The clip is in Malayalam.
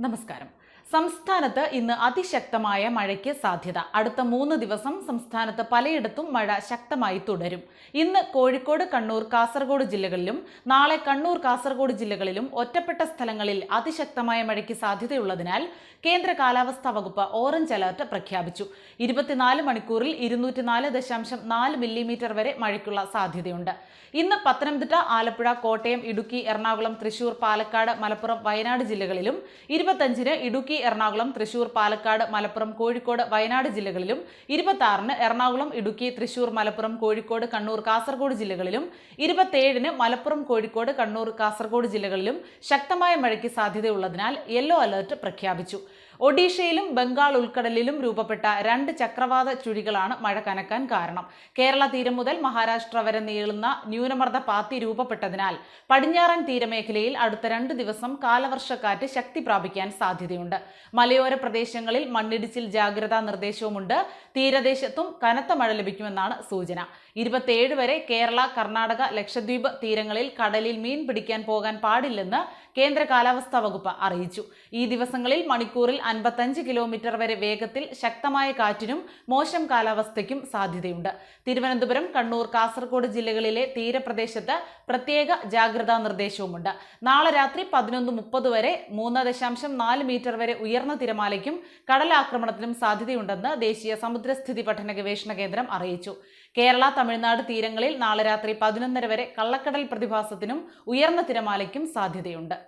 നമസ്കാരം. സംസ്ഥാനത്ത് ഇന്ന് അതിശക്തമായ മഴയ്ക്ക് സാധ്യത. അടുത്ത മൂന്ന് ദിവസം സംസ്ഥാനത്ത് പലയിടത്തും മഴ ശക്തമായി തുടരും. ഇന്ന് കോഴിക്കോട് കണ്ണൂർ കാസർഗോഡ് ജില്ലകളിലും നാളെ കണ്ണൂർ കാസർഗോഡ് ജില്ലകളിലും ഒറ്റപ്പെട്ട സ്ഥലങ്ങളിൽ അതിശക്തമായ മഴയ്ക്ക് സാധ്യതയുള്ളതിനാൽ കേന്ദ്ര കാലാവസ്ഥാ വകുപ്പ് ഓറഞ്ച് അലർട്ട് പ്രഖ്യാപിച്ചു. ഇരുപത്തിനാല് മണിക്കൂറിൽ ഇരുന്നൂറ്റിനാല് ദശാംശം നാല് മില്ലിമീറ്റർ വരെ മഴയ്ക്കുള്ള സാധ്യതയുണ്ട്. ഇന്ന് പത്തനംതിട്ട ആലപ്പുഴ കോട്ടയം ഇടുക്കി എറണാകുളം തൃശൂർ പാലക്കാട് മലപ്പുറം വയനാട് ജില്ലകളിലും ഇരുപത്തഞ്ചിന് ഇടുക്കി എറണാകുളം തൃശൂർ പാലക്കാട് മലപ്പുറം കോഴിക്കോട് വയനാട് ജില്ലകളിലും ഇരുപത്തി എറണാകുളം ഇടുക്കി തൃശൂർ മലപ്പുറം കോഴിക്കോട് കണ്ണൂർ കാസർഗോഡ് ജില്ലകളിലും ഇരുപത്തിയേഴിന് മലപ്പുറം കോഴിക്കോട് കണ്ണൂർ കാസർഗോഡ് ജില്ലകളിലും ശക്തമായ മഴയ്ക്ക് സാധ്യതയുള്ളതിനാൽ യെല്ലോ അലർട്ട് പ്രഖ്യാപിച്ചു. ഒഡീഷയിലും ബംഗാൾ ഉൾക്കടലിലും രൂപപ്പെട്ട രണ്ട് ചക്രവാത ചുഴികളാണ് മഴ കനക്കാൻ കാരണം. കേരള തീരം മുതൽ മഹാരാഷ്ട്ര വരെ നീളുന്ന ന്യൂനമർദ്ദ പാത്തി രൂപപ്പെട്ടതിനാൽ പടിഞ്ഞാറൻ തീരമേഖലയിൽ അടുത്ത രണ്ട് ദിവസം കാലവർഷക്കാറ്റ് ശക്തി പ്രാപിക്കാൻ സാധ്യതയുണ്ട്. മലയോര പ്രദേശങ്ങളിൽ മണ്ണിടിച്ചിൽ ജാഗ്രതാ നിർദ്ദേശവുമുണ്ട്. തീരദേശത്തും കനത്ത മഴ ലഭിക്കുമെന്നാണ് സൂചന. ഇരുപത്തിയേഴ് വരെ കേരള കർണാടക ലക്ഷദ്വീപ് തീരങ്ങളിൽ കടലിൽ മീൻ പിടിക്കാൻ പോകാൻ പാടില്ലെന്ന് കേന്ദ്ര കാലാവസ്ഥാ വകുപ്പ് അറിയിച്ചു. ഈ ദിവസങ്ങളിൽ മണിക്കൂറിൽ അൻപത്തഞ്ച് കിലോമീറ്റർ വരെ വേഗത്തിൽ ശക്തമായ കാറ്റിനും മോശം കാലാവസ്ഥയ്ക്കും സാധ്യതയുണ്ട്. തിരുവനന്തപുരം കണ്ണൂർ കാസർഗോഡ് ജില്ലകളിലെ തീരപ്രദേശത്ത് പ്രത്യേക ജാഗ്രതാ നിർദ്ദേശവുമുണ്ട്. നാളെ രാത്രി പതിനൊന്ന് മുപ്പത് വരെ മൂന്ന് ദശാംശം നാല് മീറ്റർ വരെ ഉയർന്ന തിരമാലയ്ക്കും കടലാക്രമണത്തിനും സാധ്യതയുണ്ടെന്ന് ദേശീയ സമുദ്രസ്ഥിതി പഠന ഗവേഷണ കേന്ദ്രം അറിയിച്ചു. കേരള തമിഴ്നാട് തീരങ്ങളിൽ നാളെ രാത്രി പതിനൊന്നര വരെ കള്ളക്കടൽ പ്രതിഭാസത്തിനും ഉയർന്ന തിരമാലയ്ക്കും സാധ്യതയുണ്ട്.